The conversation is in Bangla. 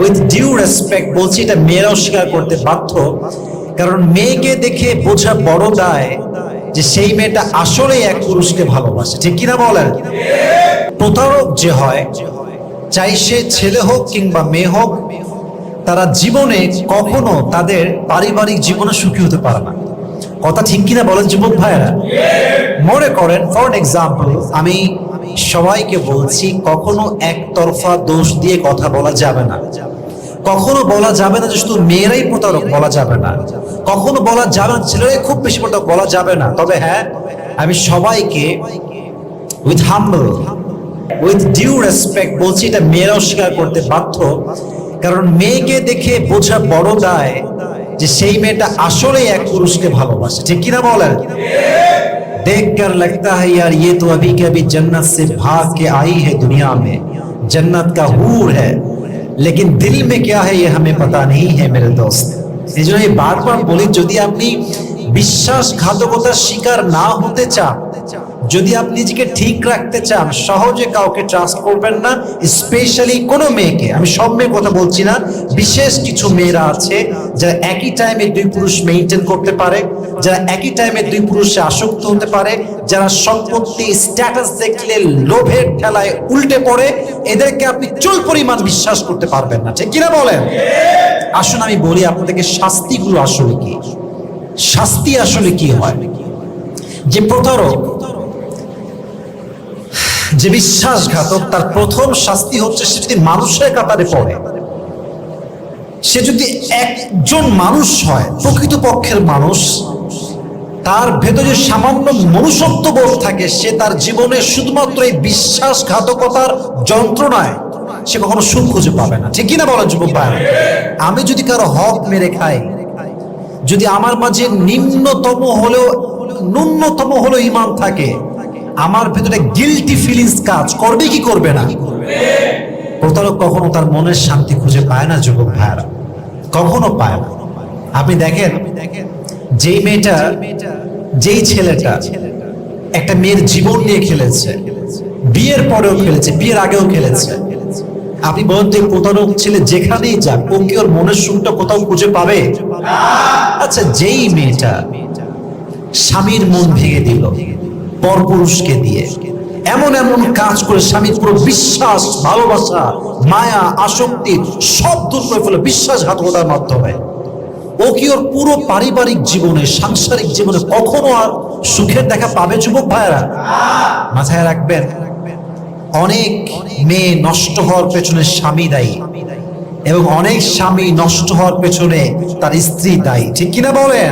উইথ ডিউ রেসপেক্ট বলছি এটা মেয়েরাও স্বীকার করতে বাধ্য। কারণ মেয়েকে দেখে বোঝা বড় দায় যে সেই মেয়েটা আসলে এক পুরুষকে ভালোবাসে। ঠিক কিনা বলেন? প্রতারক যে হয়, চাই সে ছেলে হোক কিংবা মেয়ে হোক, তারা জীবনে কখনো তাদের পারিবারিক জীবনে সুখী হতে পারে না। কথা ঠিক কিনা বলেন যুবক ভাইয়েরা? মনে করেন ফর এক্সাম্পল আমি সবাইকে বলছি, কখনো একতরফা দোষ দিয়ে কথা বলা যাবে না। কখনো বলা যাবে না যে শুধু মেয়েরাই প্রতারক, বলা যাবে না। কখনো বলা যাবে না ছেলেরাই খুব বেশি প্রতারক, বলা যাবে না। তবে হ্যাঁ আমি সবাইকে with humble with due respect বলছি, এটা মেয়েরাও স্বীকার করতে বাধ্য। কারণ মেয়েকে দেখে বোঝা বড় দায় যে সেই মেয়েটা আসলে এক পুরুষকে ভালোবাসে। ঠিক কিনা বলেন? देख कर लगता है यार ये तो अभी के अभी जन्नत से भाग के आई है दुनिया में जन्नत का हूर है लेकिन दिल में क्या है ये हमें पता नहीं है मेरे दोस्त এই জন্য আমি বারবার বলি যদি আপনি বিশ্বাসঘাতকতার শিকার না হতে চান যদি আপনি নিজেকে ঠিক রাখতে চান, সহজে কাউকে ট্রাস্ট করবেন না স্পেশালি কোনো মেয়েকে। আমি সব মেয়ে কথা বলছি না, বিশেষ কিছু মেয়েরা আছে যারা একই টাইমে দুই পুরুষ মেনটেন করতে পারে, যারা একই টাইমে দুই পুরুষে আসক্ত হতে পারে, যারা সম্পত্তি স্ট্যাটাস দেখলে লোভের ঠেলায় উল্টে পড়ে, এদেরকে আপনি চুল পরিমাণ বিশ্বাস করতে পারবেন না। ঠিক কিনা বলেন? আসুন আমি বলি আপনাদেরকে শাস্তিগুলো আসলে কি? শাস্তি আসলে কি হয়? যে প্রতারক যে বিশ্বাসঘাতক তার প্রথম শাস্তি হচ্ছে সে যদি মানুষের কাতারে পড়ে। সে যদি একজন মানুষ হয়, প্রকৃতপক্ষের মানুষ, তার ভেতরে সামান্য মনুষ্যত্ব বোধ থাকে, সে তার জীবনে শুধুমাত্র এই বিশ্বাসঘাতকতার যন্ত্রণায় সে কখনো সুখ খুঁজে পাবে না। ঠিক কিনা বলেন যুবক ভাই? আমি যদি কারও হক মেরে খাই, যদি আমার মাঝে নিম্নতম হলেও, ন্যূনতম হলেও ইমান থাকে আমার ভেতরে গিলটি ফিলিংস কাজ করবে কি করবে না? প্রতারক কখনো তার মনের শান্তি খুঁজে পায় না, যুবক ভাইয়ারা। কখনো পায় না। আপনি দেখেন, যেই মেয়েটা, যেই ছেলেটা একটা মেয়ের জীবন নিয়ে খেলেছে, বিয়ের পরেও খেলেছে, বিয়ের আগেও খেলেছে। আপনি বলেন এই প্রতারক ছেলে যেখানেই যাক, ও কি ওর মনের সুখটা কোথাও খুঁজে পাবে? আচ্ছা যেই মেয়েটা স্বামীর মন ভেঙে দিল পরপুরুষকে দিয়ে। এমন এমন কাজ করে স্বামীর পুরো বিশ্বাস, ভালোবাসা, মায়া, আসক্তি সব দূর করে ফেলে বিশ্বাসঘাতকতার মাধ্যমে। ও কি ওর পুরো পারিবারিক জীবনে, সাংসারিক জীবনে কখনো আর সুখের দেখা পাবে যুবক ভাইয়েরা? মাথায় রাখবেন, অনেক মেয়ে নষ্ট হওয়ার পেছনে স্বামী দায়ী এবং অনেক স্বামী নষ্ট হওয়ার পেছনে তার স্ত্রী দায়ী। ঠিক কিনা বলেন?